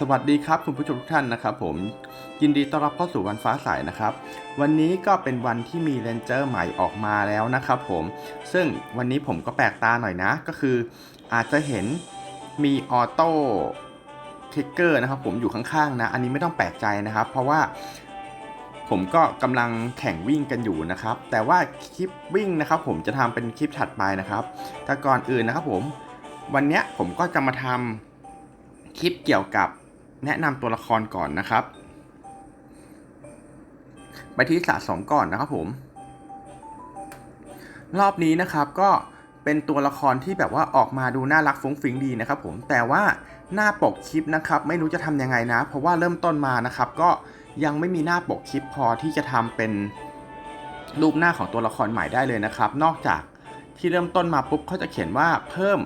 สวัสดีครับคุณผู้ชมทุกท่านนะครับผมยินดีต้อนรับเข้าสู่วันฟ้าใสนะครับ วันนี้ก็เป็นวันที่มีเรนเจอร์ใหม่ออกมาแล้วนะครับผมซึ่งวันนี้ผมก็แปลกตาหน่อยนะ ก็คืออาจจะเห็นมีออโต้ทริกเกอร์นะครับผมอยู่ข้างๆนะ อันนี้ไม่ต้องแปลกใจนะครับ เพราะว่าผมก็กำลังแข่งวิ่งกันอยู่นะครับ แต่ว่าคลิปวิ่งนะครับ ผมจะทำเป็นคลิปถัดไปนะครับแต่ก่อนอื่นนะครับผมวันนี้ผมก็จะมาทำ คลิปเกี่ยวกับแนะนำตัวละครก่อนนะครับ ไปที่สะสมก่อนนะครับผม รอบนี้นะครับก็เป็นตัวละครที่แบบว่าออกมาดูน่ารักฟุ้งฟิ้งดีนะครับผมแต่ว่าหน้าปกคลิปนะครับ ไม่รู้จะทำยังไงนะ เพราะว่าเริ่มต้นมานะครับ ก็ยังไม่มีหน้าปกคลิปพอที่จะทำเป็นรูปหน้าของตัวละครใหม่ได้เลยนะครับ นอกจากที่เริ่มต้นมาปุ๊บเขาจะเขียนว่าเพิ่ม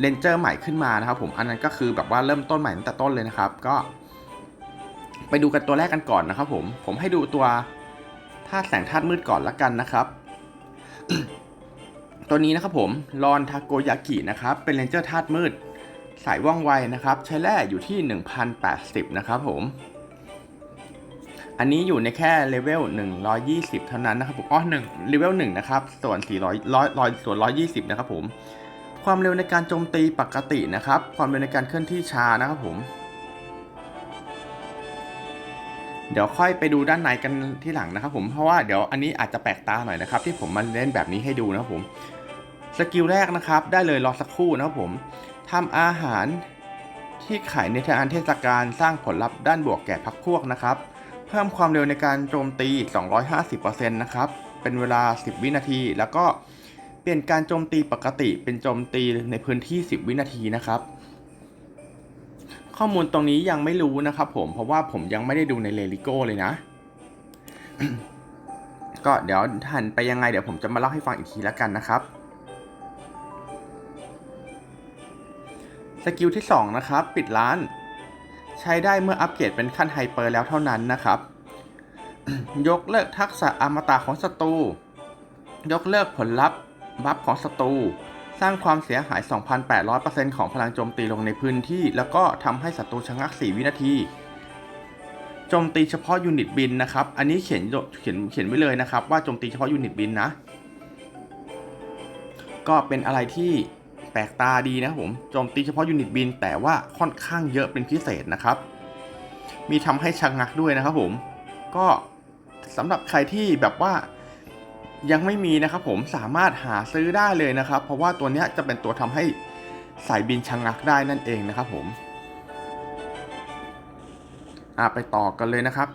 เรนเจอร์ใหม่ขึ้นมานะครับผมอันนั้นก็คือแบบว่าเริ่มต้นใหม่ตั้งแต่ต้นเลยนะครับ ก็ ไปดูกันตัวแรกกันก่อนนะครับผมผมให้ดูตัวธาตุแสงธาตุมืดก่อนละกันนะครับ ตัวนี้นะครับผมรอนทาโกยากินะครับ เป็นเรนเจอร์ธาตุมืดสายว่องไวนะครับ ใช้แร่อยู่ที่ 1080 นะครับผม อันนี้อยู่ในแค่เลเวล 120 เท่านั้นนะครับผมอ๋อ1เลเวล1นะครับ ส่วน400 100ส่วน 120 นะครับผม ความเร็วในการโจมตีปกตินะครับ ความเร็วในการเคลื่อนที่ช้านะครับผม เดี๋ยวค่อยไปดูด้านในกันที่หลังนะครับผม เพราะว่าเดี๋ยวอันนี้อาจจะแปลกตาหน่อยนะครับ ที่ผมมาเล่นแบบนี้ให้ดูนะครับผม สกิลแรกนะครับ ได้เลยรอสักครู่นะครับผมทำอาหารที่ขายในทานเทศกาลสร้างผลลัพธ์ด้านบวกแก่พักพวกนะครับ เพิ่มความเร็วในการโจมตี 250%นะครับ เป็นเวลา 10 วินาที แล้วก็ เปลี่ยนการโจมตีปกติเป็นโจมตีในพื้นที่ 10 วินาทีนะครับ ข้อมูลตรงนี้ยังไม่รู้นะครับผมเพราะว่าผมยังไม่ได้ดูในเลลิโก้เลยนะ ก็เดี๋ยวทันไปยังไงเดี๋ยวผมจะมาเล่าให้ฟังอีกทีแล้วกันนะครับสกิลที่ 2 นะครับ ปิดร้าน ใช้ได้เมื่ออัปเกรดเป็นขั้นไฮเปอร์แล้วเท่านั้นนะครับ ยกเลิกทักษะอมตะของศัตรูยกเลิกผลลัพธ์ บัฟของศัตรูสร้างความเสียหาย 2,800%ของพลังโจมตีลงในพื้นที่ แล้วก็ทำให้ศัตรูชะงัก 4 วินาที โจมตีเฉพาะยูนิตบินนะครับ อันนี้เขียนเขียนเขียนไว้เลยนะครับ ว่าโจมตีเฉพาะยูนิตบินนะ ก็เป็นอะไรที่แปลกตาดีนะครับผม โจมตีเฉพาะยูนิตบิน แต่ว่าค่อนข้างเยอะเป็นพิเศษนะครับ มีทำให้ชะงักด้วยนะครับผม ก็สำหรับใครที่แบบว่า ยังไม่มีนะครับผมสามารถหาซื้อได้เลยนะครับ เพราะว่าตัวนี้จะเป็นตัวทำให้สายบินชะงักได้นั่นเองนะครับผมอ่าไปต่อกันเลยนะครับ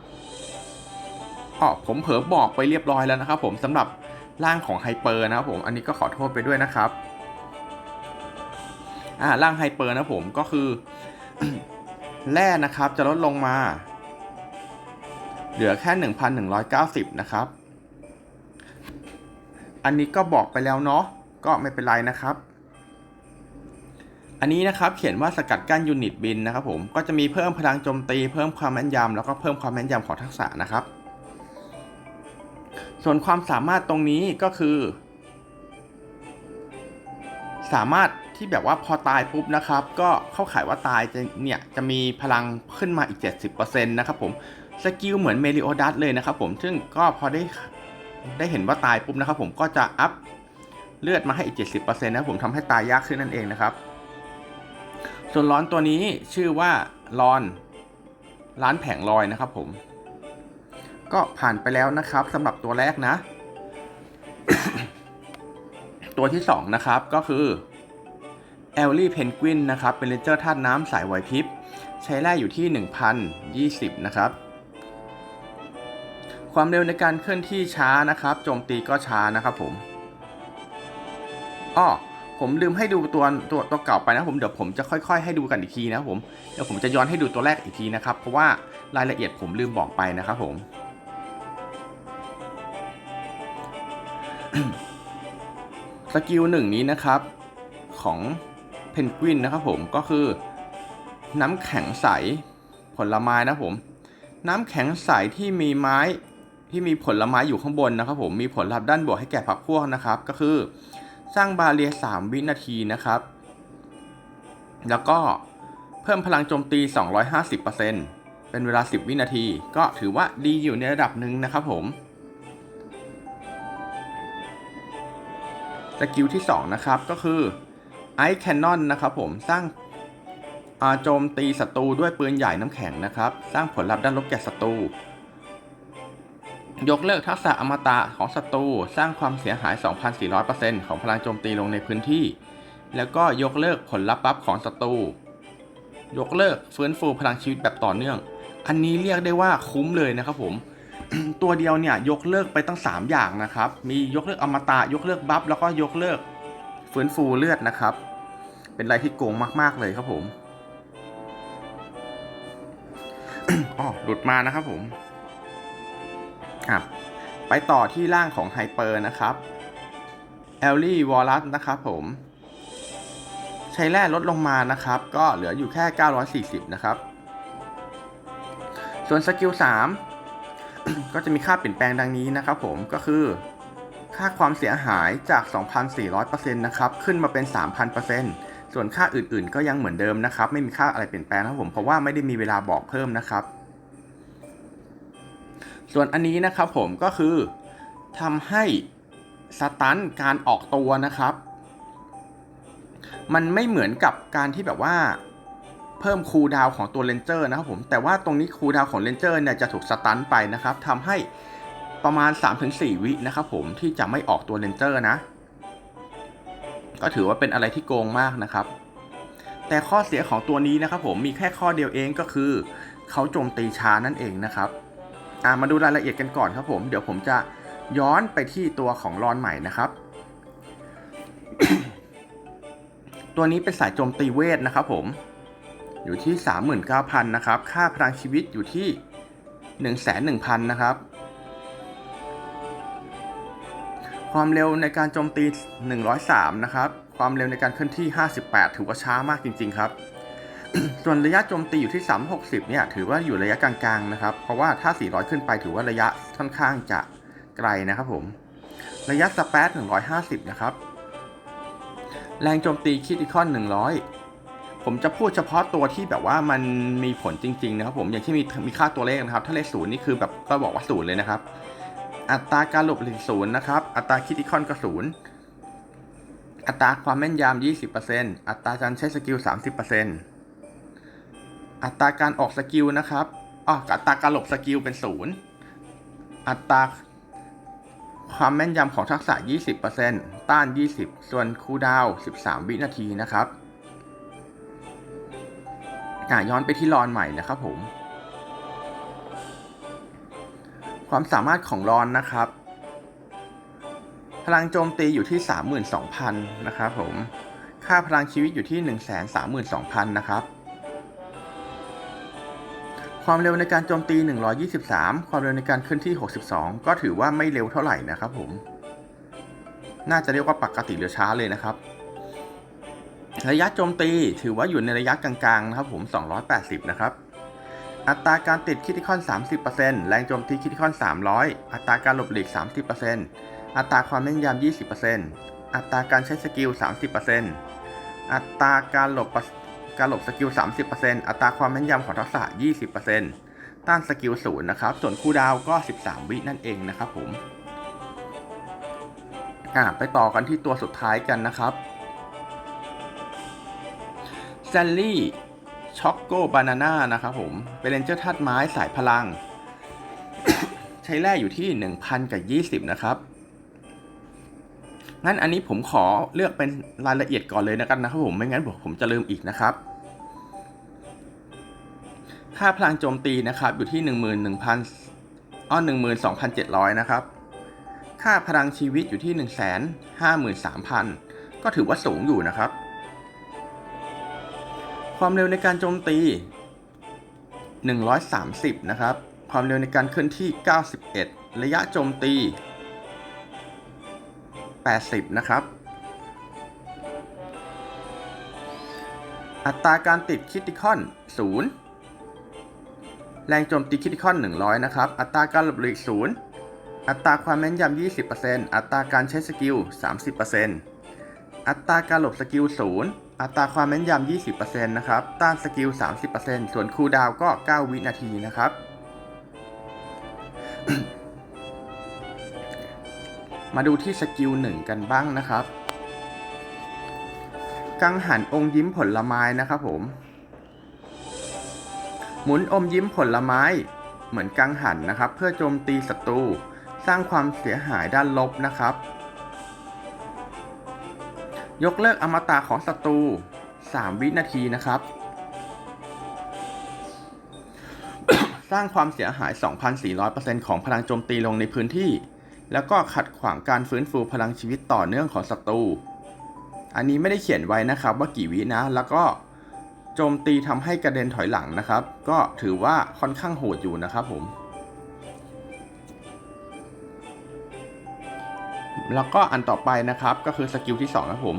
อ๋อผมเผลอบอกไปเรียบร้อยแล้วนะครับผมสำหรับร่างของไฮเปอร์นะครับผมอันนี้ก็ขอโทษไปด้วยนะครับอ่าร่างไฮเปอร์นะผมก็คือแร่นะครับจะลดลงมา เหลือแค่ 1,190 นะครับ อันนี้ก็บอกไปแล้วเนาะก็ไม่เป็นไรนะครับ อันนี้นะครับเขียนว่าสกัดกั้นยูนิตบินนะครับผมก็จะมีเพิ่มพลังโจมตี เพิ่มความแม่นยำแล้วก็เพิ่มความแม่นยำของทักษะนะครับ ส่วนความสามารถตรงนี้ก็คือ สามารถที่แบบว่าพอตายปุ๊บนะครับ ก็เข้าข่ายว่าตายจะเนี่ยจะมีพลังขึ้นมาอีก 70%นะครับผมสกิลเหมือนเมลิโอดัสเลยนะครับผมซึ่งก็พอได้ ได้เห็นว่าตายปุ๊บนะครับผมก็จะอัพเลือดมาให้อีก 70%นะครับผมทำให้ตายยากขึ้นนั่นเองนะครับ ส่วนร้อนตัวนี้ชื่อว่าลอนร้านแผงลอยนะครับผม ก็ผ่านไปแล้วนะครับสำหรับตัวแรกนะ ตัวที่ 2 นะครับก็คือแอลลี่เพนกวินนะครับ เป็นเลนเจอร์ธาตุน้ำสายไหวพริบ ใช้แร่อยู่ที่ 1020 นะครับ ความเร็วในการเคลื่อนที่ช้านะครับ โจมตีก็ช้านะครับผมอ้อผมลืมให้ดูตัวตัวตัวเก่าไปนะผมเดี๋ยวผมจะค่อย ๆ ให้ดูกันอีกทีนะผมเดี๋ยวผมจะย้อนให้ดูตัวแรกอีกทีนะครับ เพราะว่ารายละเอียดผมลืมบอกไปนะครับผม สกิลหนึ่งนี้นะครับของเพนกวินนะครับผมก็คือน้ำแข็งใสผลไม้นะครับผม น้ำแข็งใสที่มีไม้ ที่มีผลไม้อยู่ข้างบนนะครับผมมีผลลัพธ์ด้านบวกให้แก่พรรคพวกนะครับ ก็คือ สร้างบาเรีย3วินาทีนะครับ แล้วก็เพิ่มพลังโจมตี 250%เป็นเวลา 10 วินาที ก็ถือว่าดีอยู่ในระดับหนึ่งนะครับผมสกิลที่ 2 นะครับก็คือ Ice Cannon นะครับผมสร้างอาโจมตีศัตรูด้วยปืนใหญ่น้ำแข็งนะครับ สร้างผลลัพธ์ด้านลบแก่ศัตรู ยกเลิกทักษะอมตะของศัตรูสร้างความเสียหาย 2,400%ของพลังโจมตีลงในพื้นที่ แล้วก็ยกเลิกผลลัพธ์บัฟของศัตรู ยกเลิกฟื้นฟูพลังชีวิตแบบต่อเนื่อง อันนี้เรียกได้ว่าคุ้มเลยนะครับผม ตัวเดียวเนี่ยยกเลิกไปตั้ง 3 อย่างนะครับ มียกเลิกอมตะยกเลิกบัฟแล้วก็ยกเลิกฟื้นฟูเลือดนะครับ เป็นอะไรที่โกงมาก ๆเลยครับผมอ๋อหลุดมานะครับผม อะไปต่อที่ร่างของไฮเปอร์นะครับแอลลี่วอลลัสนะครับผมใช้แร่ลดลงมานะครับ ก็เหลืออยู่แค่ 940 นะครับ ส่วนสกิล 3 ก็จะมีค่าเปลี่ยนแปลงดังนี้นะครับผมก็คือ ค่าความเสียหายจาก 2,400%นะครับ ขึ้นมาเป็น 3,000%ส่วนค่าอื่นๆ ก็ยังเหมือนเดิมนะครับ ไม่มีค่าอะไรเปลี่ยนแปลงนะครับผมเพราะว่าไม่ได้มีเวลาบอกเพิ่มนะครับ ส่วนอันนี้นะครับผมก็คือทำให้สตันการออกตัวนะครับ มันไม่เหมือนกับการที่แบบว่าเพิ่มคูลดาวของตัวเลนเจอร์นะครับผม แต่ว่าตรงนี้คูลดาวของเลนเจอร์เนี่ยจะถูกสตันไปนะครับทำให้ประมาณ 3-4 วินะครับผมที่จะไม่ออกตัวเลนเจอร์นะ ก็ถือว่าเป็นอะไรที่โกงมากนะครับ แต่ข้อเสียของตัวนี้นะครับผมมีแค่ข้อเดียวเองก็คือ เขาโจมตีช้านั่นเองนะครับ อ่ามาดูรายละเอียดกันก่อนครับผม เดี๋ยวผมจะย้อนไปที่ตัวของรอนใหม่นะครับ ตัวนี้เป็นสายโจมตีเวทนะครับผม อยู่ที่ 39,000 นะครับ ค่าพลังชีวิตอยู่ที่1,100,000 นะครับ ความเร็วในการโจมตี 103 นะครับ ความเร็วในการเคลื่อนที่ 58 ถือว่าช้ามากจริง ๆ ครับ ส่วนระยะโจมตีอยู่ที่ 360 เนี่ยถือว่าอยู่ระยะกลางๆนะครับ เพราะว่าถ้า 400 ขึ้นไปถือว่าระยะค่อนข้างจะไกลนะครับผม ระยะสเปซ150 นะครับ แรงโจมตีคิดอีคอน 100 ผมจะพูดเฉพาะตัวที่แบบว่ามันมีผลจริง ๆ นะครับผม อย่างที่มีมีค่าตัวเลขนะครับ ถ้าเลขศูนย์นี่คือแบบก็บอกว่าศูนย์เลยนะครับ อัตราการหลบหลีกศูนย์นะครับ อัตราคิดอีคอนก็ศูนย์อัตราความแม่นยำ20%อัตราการใช้สกิล 30% อัตราการออกสกิลนะครับอ๋ออัตราการหลบสกิลเป็นศูนย์อัตราความแม่นยำของทักษะ 20%ต้าน 20 ส่วนคูลดาวน์13 วินาทีนะครับอะย้อนไปที่รอนใหม่นะครับผม ความสามารถของรอนนะครับ พลังโจมตีอยู่ที่ 32,000 นะครับผม ค่าพลังชีวิตอยู่ที่ 132,000 นะครับ ความเร็วในการโจมตี 123 ความเร็วในการเคลื่อนที่ 62 ก็ถือว่าไม่เร็วเท่าไหร่นะครับผม น่าจะเรียกว่าปกติหรือช้าเลยนะครับ ระยะโจมตีถือว่าอยู่ในระยะกลางๆนะครับผม 280 นะครับ อัตราการติดคิติคอน 30%แรงโจมตีคิติคอน 300 อัตราการหลบหลีก 30%อัตราความแม่นยำ20%อัตราการใช้สกิล 30%อัตราการหลบ การหลบสกิล 30%อัตราความแม่นยำของทักษะ 20%ต้านสกิล0นะครับ ส่วนคูลดาวก็ 13 วินั่นเองนะครับผมอ่าไปต่อกันที่ตัวสุดท้ายกันนะครับแซลลี่ช็อกโกบานาน่านะครับผม เป็นเรนเจอร์ธาตุไม้สายพลัง ใช้แร่อยู่ที่ 1,000 กับ 20 นะครับ งั้นอันนี้ผมขอเลือกเป็นรายละเอียดก่อนเลยนะกันนะครับผม ไม่งั้นผมจะลืมอีกนะครับ ค่าพลังโจมตีนะครับอยู่ที่ 11,000อ้อ12,700 นะครับ ค่าพลังชีวิตอยู่ที่ 153,000 ก็ถือว่าสูงอยู่นะครับ ความเร็วในการโจมตี 130 นะครับ ความเร็วในการเคลื่อนที่ 91 ระยะโจมตี 80 นะครับอัตราการติดคิติคอน 0 แรงโจมตีคิติคอน 100 นะครับ อัตราการหลบหลีก0อัตราความแม่นยำ 20%อัตราการใช้สกิล 30%อัตราการหลบสกิล 0 อัตราความแม่นยำ 20%นะครับ ต้านสกิล 30%ส่วนคูลดาวก็ 9 วินาทีนะครับ มาดูที่สกิล 1 กันบ้างนะครับ กังหันองค์ยิ้มผลไม้นะครับผม หมุนอมยิ้มผลไม้ เหมือนกังหันนะครับ เพื่อโจมตีศัตรูสร้างความเสียหายด้านลบนะครับ ยกเลิกอมตะของศัตรู 3 วินาทีนะครับ สร้างความเสียหาย 2,400%ของพลังโจมตีลงในพื้นที่ แล้วก็ขัดขวางการฟื้นฟูพลังชีวิตต่อเนื่องของศัตรู อันนี้ไม่ได้เขียนไว้นะครับว่ากี่วินะ แล้วก็ โจมตีทำให้กระเด็นถอยหลังนะครับ ก็ถือว่าค่อนข้างโหดอยู่นะครับผม แล้วก็อันต่อไปนะครับก็คือสกิลที่2นะผม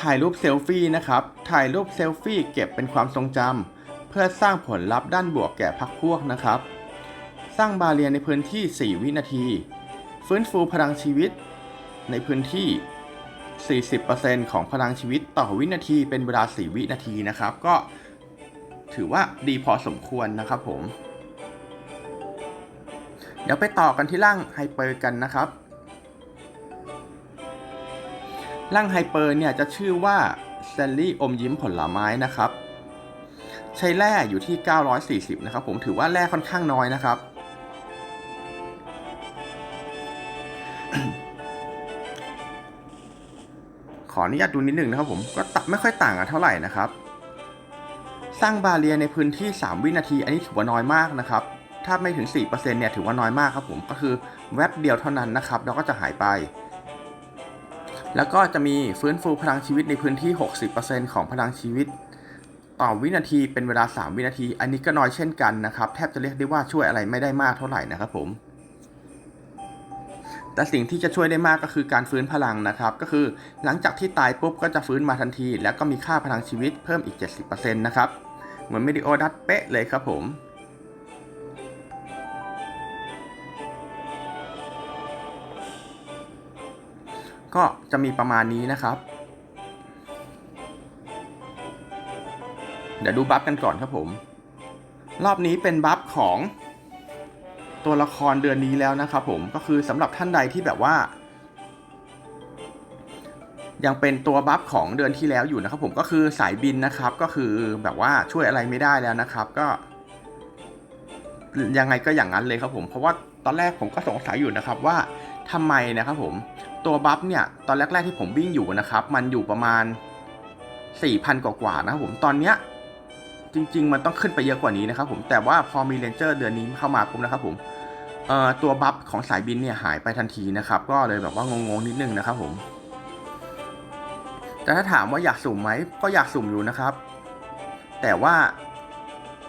ถ่ายรูปเซลฟี่นะครับ ถ่ายรูปเซลฟี่เก็บเป็นความทรงจำเพื่อสร้างผลลัพธ์ด้านบวกแก่พักพวกนะครับ สร้างบาเรียนในพื้นที่ 4 วินาที ฟื้นฟูพลังชีวิตในพื้นที่ 40%ของพลังชีวิตต่อวินาทีเป็นเวลา 4 วินาทีนะครับ ก็ถือว่าดีพอสมควรนะครับผม เดี๋ยวไปต่อกันที่ร่างไฮเปอร์กันนะครับ ร่างไฮเปอร์เนี่ยจะชื่อว่าแซลลี่อมยิ้มผลไม้นะครับ ใช้แร่อยู่ที่ 940 นะครับผมถือว่าแร่ค่อนข้างน้อยนะครับ ขออนุญาตดูนิดหนึ่งนะครับผมก็ตไม่ค่อยต่างกันเท่าไหร่นะครับ สร้างบาเรียในพื้นที่ 3 วินาที อันนี้ถือว่าน้อยมากนะครับ ถ้าไม่ถึง 4%เนี่ยถือว่าน้อยมากครับผมก็คือแวบเดียวเท่านั้นนะครับแล้วก็จะหายไปแล้วก็จะมีฟื้นฟูพลังชีวิตในพื้นที่ 60%ของพลังชีวิต ต่อวินาทีเป็นเวลา 3 วินาที อันนี้ก็น้อยเช่นกันนะครับ แทบจะเรียกได้ว่าช่วยอะไรไม่ได้มากเท่าไหร่นะครับผม แต่สิ่งที่จะช่วยได้มากก็คือการฟื้นพลังนะครับ ก็คือหลังจากที่ตายปุ๊บก็จะฟื้นมาทันที แล้วก็มีค่าพลังชีวิตเพิ่มอีก 70%นะครับ เหมือนเมดิโอดัตเป๊ะเลยครับผมก็จะมีประมาณนี้นะครับ เดี๋ยวดูบัฟกันก่อนครับผม รอบนี้เป็นบัฟของ ตัวละครเดือนนี้แล้วนะครับผมก็คือสำหรับท่านใดที่แบบว่า ยังเป็นตัวบัฟของเดือนที่แล้วอยู่นะครับผมก็คือสายบินนะครับ ก็คือแบบว่าช่วยอะไรไม่ได้แล้วนะครับ ก็ยังไงก็อย่างนั้นเลยครับผมเพราะว่าตอนแรกผมก็สงสัยอยู่นะครับว่าทำไมนะครับผมตัวบัฟเนี่ยตอนแรก ๆที่ผมวิ่งอยู่นะครับ มันอยู่ประมาณ 4,000 กว่าๆนะครับผมตอนเนี้ยจริง ๆ มันต้องขึ้นไปเยอะกว่านี้นะครับผมแต่ว่าพอมีเลนเจอร์เดือนนี้เข้ามาปุ๊บนะครับผม ตัวบัฟของสายบินเนี่ยหายไปทันทีนะครับ ก็เลยแบบว่างงๆนิดนึงนะครับผม แต่ถ้าถามว่าอยากสุ่มไหมก็อยากสุ่มอยู่นะครับ แต่ว่า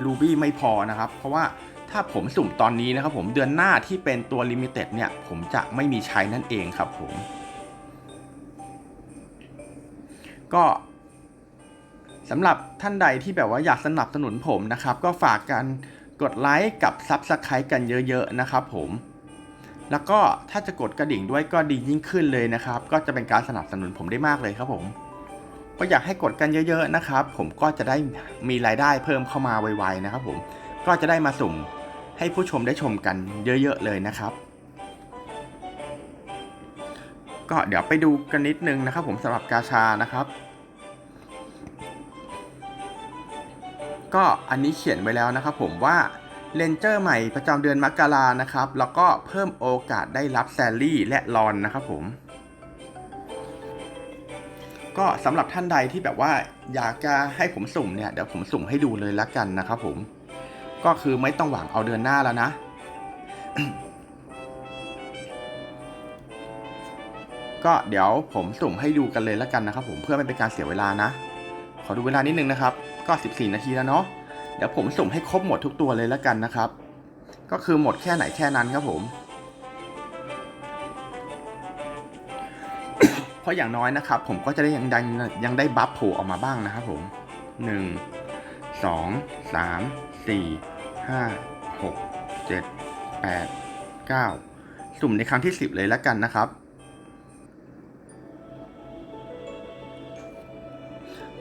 รูบี้ไม่พอนะครับ เพราะว่าถ้าผมสุ่มตอนนี้นะครับผมเดือนหน้าที่เป็นตัวลิมิเต็ดเนี่ย ผมจะไม่มีใช้นั่นเองครับผม ก็สำหรับท่านใดที่แบบว่าอยากสนับสนุนผมนะครับ ก็ฝากกัน กดไลค์กับซับสไครต์กันเยอะๆนะครับผม แล้วก็ถ้าจะกดกระดิ่งด้วยก็ดียิ่งขึ้นเลยนะครับ ก็จะเป็นการสนับสนุนผมได้มากเลยครับผม ก็อยากให้กดกันเยอะๆนะครับ ผมก็จะได้มีรายได้เพิ่มเข้ามาไวๆนะครับ ผม ก็จะได้มาสุ่มให้ผู้ชมได้ชมกันเยอะๆเลยนะครับ ก็เดี๋ยวไปดูกันนิดนึงนะครับ ผมสำหรับกาชานะครับ ก็อันนี้เขียนไว้แล้วนะครับผมว่าเลนเจอร์ใหม่ประจำเดือนมกรานะครับ แล้วก็เพิ่มโอกาสได้รับแซลลี่และรอนนะครับผม ก็สำหรับท่านใดที่แบบว่าอยากจะให้ผมสุ่มเนี่ย เดี๋ยวผมสุ่มให้ดูเลยละกันนะครับผม ก็คือไม่ต้องหวังเอาเดือนหน้าแล้วนะ ก็เดี๋ยวผมสุ่มให้ดูกันเลยละกันนะครับผมเพื่อไม่เป็นการเสียเวลานะ ขอดูเวลานิดนึงนะครับ ก็ 14 นาทีแล้วเนาะ เดี๋ยวผมสุ่มให้ครบหมดทุกตัวเลยละกันนะครับ ก็คือหมดแค่ไหนแค่นั้นครับผม เพราะอย่างน้อยนะครับ ผมก็จะได้ยังได้ยังได้บัฟโผล่ออกมาบ้างนะครับผม 1 2 3 4 5 6 7 8 9 สุ่มในครั้งที่ 10 เลยละกันนะครับ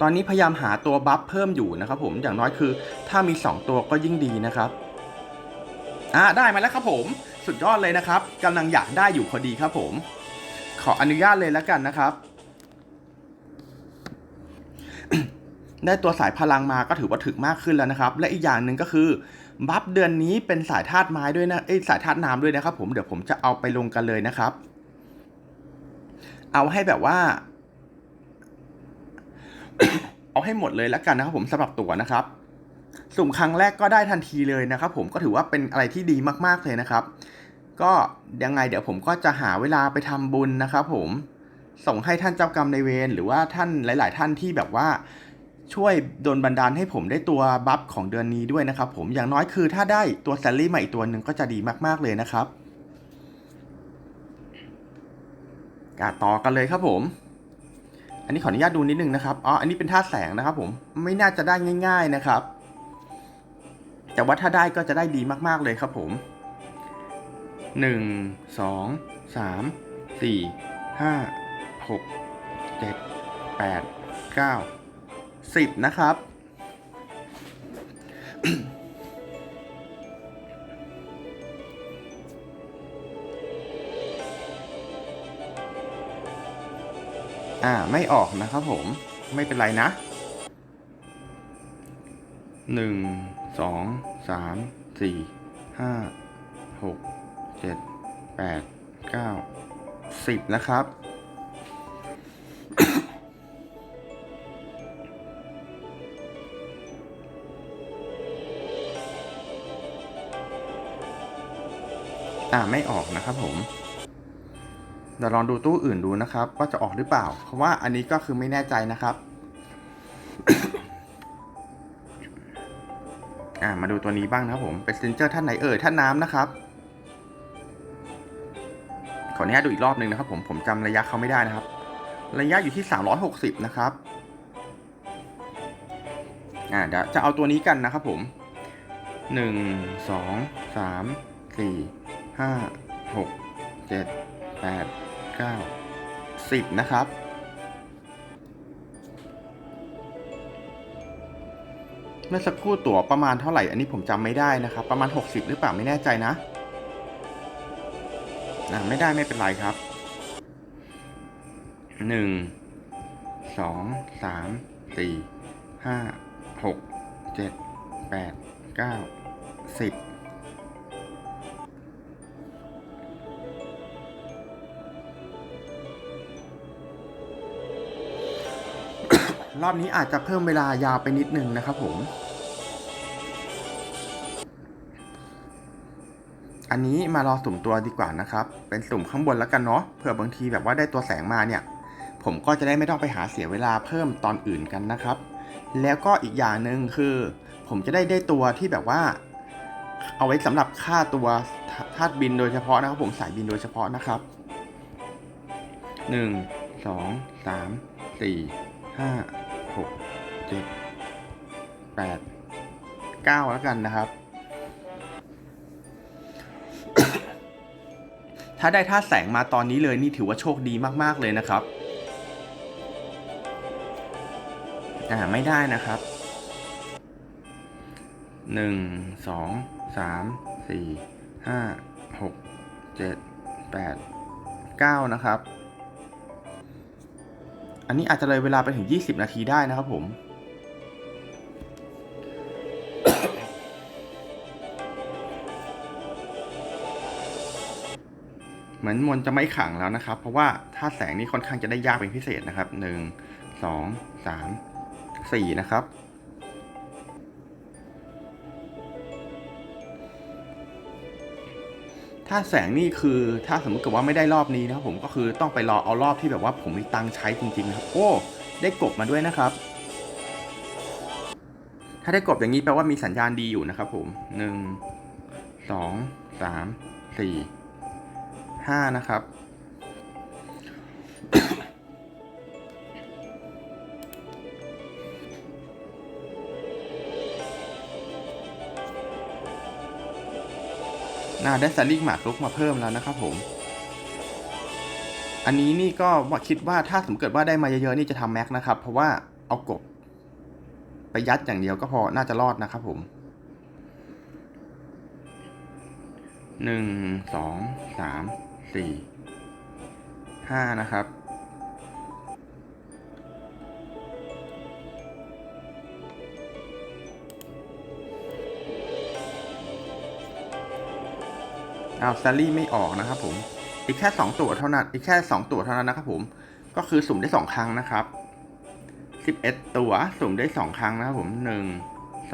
ตอนนี้พยายามหาตัวบัฟเพิ่มอยู่นะครับผมอย่างน้อยคือ ถ้ามี 2 ตัวก็ยิ่งดีนะครับอ่าได้มาแล้วครับผมสุดยอดเลยนะครับกำลังอยากได้อยู่พอดีครับผม ขออนุญาตเลยแล้วกันนะครับ ได้ตัวสายพลังมาก็ถือว่าถึกมากขึ้นแล้วนะครับ และอีกอย่างหนึ่งก็คือบัฟเดือนนี้เป็นสายธาตุไม้ด้วยนะเอ้สายธาตุน้ำด้วยนะครับ ผมเดี๋ยวผมจะเอาไปลงกันเลยนะครับ เอาให้แบบว่า เอาให้หมดเลยแล้วกันนะครับผมสำหรับตั๋วนะครับ สุ่มครั้งแรกก็ได้ทันทีเลยนะครับ ผมก็ถือว่าเป็นอะไรที่ดีมากๆเลยนะครับ ก็ยังไงเดี๋ยวผมก็จะหาเวลาไปทำบุญนะครับผมส่งให้ท่านเจ้ากรรมในเวรหรือว่าท่านหลาย ๆ ท่านที่แบบว่าช่วยโดนบันดาลให้ผมได้ตัวบัฟของเดือนนี้ด้วยนะครับ ผมอย่างน้อยคือถ้าได้ตัวแซลลี่มาอีกตัวหนึ่งก็จะดีมาก ๆ เลยนะครับกาต่อกันเลยครับผม อันนี้ขออนุญาตดูนิดนึงนะครับอ๋ออันนี้เป็นท่าแสงนะครับ ผมไม่น่าจะได้ง่าย ๆนะครับ แต่ว่าถ้าได้ก็จะได้ดีมากๆเลยครับผมหนึ่งสองสามสี่ห้าหกเจ็ดแปดเก้าสิบนะครับ อ่าไม่ออกนะครับผมไม่เป็นไรนะหนึ่งสองสามสี่ห้าหกเจ็ดแปดเก้าสิบนะครับ อ่าไม่ออกนะครับผม เดี๋ยวลองดูตู้อื่นดูนะครับว่าจะออกหรือเปล่า เพราะว่าอันนี้ก็คือไม่แน่ใจนะครับ่ามาดูตัวนี้บ้างนะครับผมเป็นเซนเจอร์ท่านไหนเอ่ยท่านน้ำนะครับ ขออนุญาตดูอีกรอบหนึ่งนะครับ ผมผมจำระยะเขาไม่ได้นะครับ ระยะอยู่ที่ 360 นะครับอ่าเดี๋ยวจะเอาตัวนี้กันนะครับผม 1 2 3 4 5 6 7 แปดเก้าสิบนะครับ เมื่อสักครู่ตั๋วประมาณเท่าไหร่ อันนี้ผมจำไม่ได้นะครับ ประมาณ 60 หรือเปล่าไม่แน่ใจนะนะไม่ได้ไม่เป็นไรครับ 1 2 3 4 5 6 7 8 9 10 รอบนี้อาจจะเพิ่มเวลายาวไปนิดนึงนะครับผม อันนี้มารอสุ่มตัวดีกว่านะครับ เป็นสุ่มข้างบนแล้วกันเนาะเผื่อบางทีแบบว่าได้ตัวแสงมาเนี่ย ผมก็จะได้ไม่ต้องไปหาเสียเวลาเพิ่มตอนอื่นกันนะครับ แล้วก็อีกอย่างหนึ่งคือ ผมจะได้ได้ตัวที่แบบว่า เอาไว้สำหรับค่าตัวธาตุบินโดยเฉพาะนะครับผมสายบินโดยเฉพาะนะครับหนึ่งสองสามสี่ห้า เจ็ดแปดเก้าแล้วกันนะครับ ถ้าได้ท่าแสงมาตอนนี้เลยนี่ถือว่าโชคดีมากๆเลยนะครับอ่าไม่ได้นะครับหนึ่งสองสามสี่ห้าหกเจ็ดแปดเก้านะครับ อันนี้อาจจะเลยเวลาไปถึง 20 นาทีได้นะครับผม เหมือนมนต์จะไม่ขังแล้วนะครับ เพราะว่าถ้าแสงนี่ค่อนข้างจะได้ยากเป็นพิเศษนะครับหนึ่งสองสามสี่นะครับ ถ้าแสงนี่คือถ้าสมมติกิดว่าไม่ได้รอบนี้นะครับผมก็คือต้องไปรอเอารอบที่แบบว่าผมมีตังใช้จริงๆนะครับ โอ้ ได้กบมาด้วยนะครับ ถ้าได้กบอย่างนี้แปลว่ามีสัญญาณดีอยู่นะครับผมหนึ่งสองสามสี่ ห้านะครับ น่าได้สลิงหมากรุกมาเพิ่มแล้วนะครับผม อันนี้นี่ก็คิดว่าถ้าสมมติเกิดว่าได้มาเยอะๆนี่จะทำแม็กนะครับ เพราะว่าเอากบไปยัดอย่างเดียวก็พอ น่าจะรอดนะครับผมหนึ่งสองสาม สี่ห้านะครับอ้าวซารี่ไม่ออกนะครับผม อีกแค่สองตัวเท่านั้น อีกแค่สองตัวเท่านั้นนะครับผม ก็คือสุ่มได้สองครั้งนะครับสิบเอ็ดตัวสุ่มได้สองครั้งนะครับผมหนึ่ง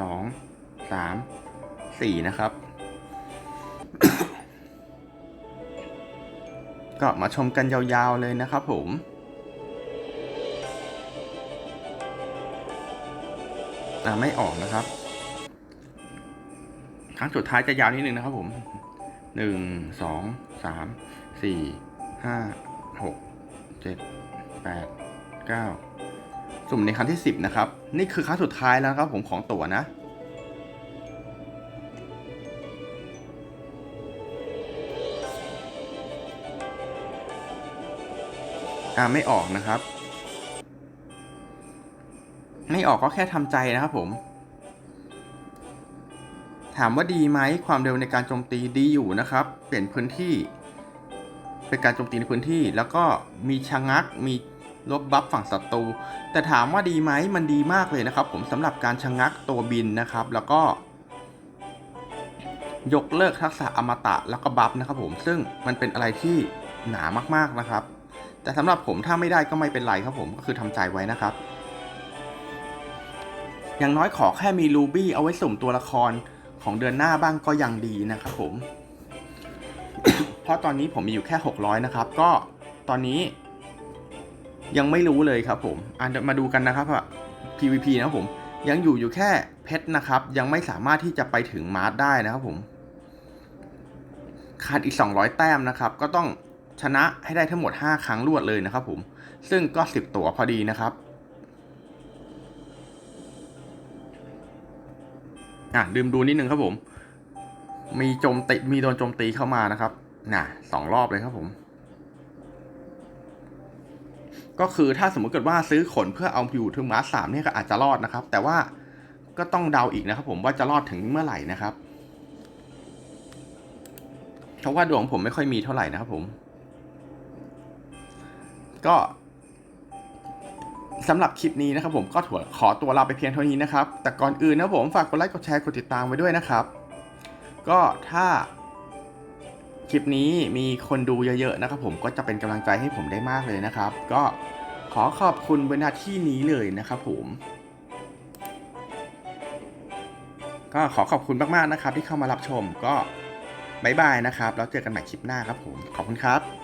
สองสามสี่นะครับ ก็มาชมกันยาวๆเลยนะครับผมอ่าไม่ออกนะครับ ครั้งสุดท้ายจะยาวนิดนึงนะครับผมหนึ่งสองสามสี่ห้าหกเจ็ดแปดเก้าสุ่มในครั้งที่สิบนะครับ นี่คือครั้งสุดท้ายแล้วนะครับผมของตั๋วนะ อ่าไม่ออกนะครับ ไม่ออกก็แค่ทำใจนะครับผม ถามว่าดีไหมความเร็วในการโจมตีดีอยู่นะครับ เปลี่ยนพื้นที่ เป็นการโจมตีในพื้นที่ แล้วก็มีชะงักมีลบบัฟฝั่งศัตรูแต่ถามว่าดีไหมมันดีมากเลยนะครับ ผมสำหรับการชะงักตัวบินนะครับ แล้วก็ ยกเลิกทักษะอมตะแล้วก็บัฟนะครับผมซึ่งมันเป็นอะไรที่หนามากๆนะครับ แต่สำหรับผมถ้าไม่ได้ก็ไม่เป็นไรครับผมก็คือทำใจไว้นะครับ อย่างน้อยขอแค่มีรูบี้เอาไว้สุ่มตัวละครของเดือนหน้าบ้างก็ยังดีนะครับผม เพราะตอนนี้ผมมีอยู่แค่ 600 นะครับ ก็ตอนนี้ยังไม่รู้เลยครับผมอะเดี๋ยวมาดูกันนะครับว่า PVP นะครับผมยังอยู่อยู่แค่เพชรนะครับ ยังไม่สามารถที่จะไปถึงมาร์ได้นะครับผม ขาดอีก 200 แต้มนะครับ ก็ต้อง ชนะให้ได้ทั้งหมด 5 ครั้งรวดเลยนะครับผม ซึ่งก็ 10 ตัวพอดีนะครับอะลืมดูนิดนึงครับผม มีโจมตีมีโดนโจมตีเข้ามานะครับน่ะสองรอบเลยครับผม ก็คือถ้าสมมติเกิดว่าซื้อขนเพื่อเอาอยู่ถึงมาร์สามเนี่ยก็อาจจะรอดนะครับ แต่ว่าก็ต้องเดาอีกนะครับผมว่าจะรอดถึงเมื่อไหร่นะครับเพราะว่าดวงผมไม่ค่อยมีเท่าไหร่นะครับผม ก็สำหรับคลิปนี้นะครับผมก็ขอตัวลาไปเพียงเท่านี้นะครับ แต่ก่อนอื่นนะผมฝากกดไลค์กดแชร์กดติดตามไว้ด้วยนะครับ ก็ถ้าคลิปนี้มีคนดูเยอะๆนะครับผมก็จะเป็นกำลังใจให้ผมได้มากเลยนะครับ ก็ขอขอบคุณบนหน้าที่นี้เลยนะครับผม ก็ขอขอบคุณมากๆนะครับ ที่เข้ามารับชมก็บายบายนะครับ แล้วเจอกันใหม่คลิปหน้าครับผม ขอบคุณครับ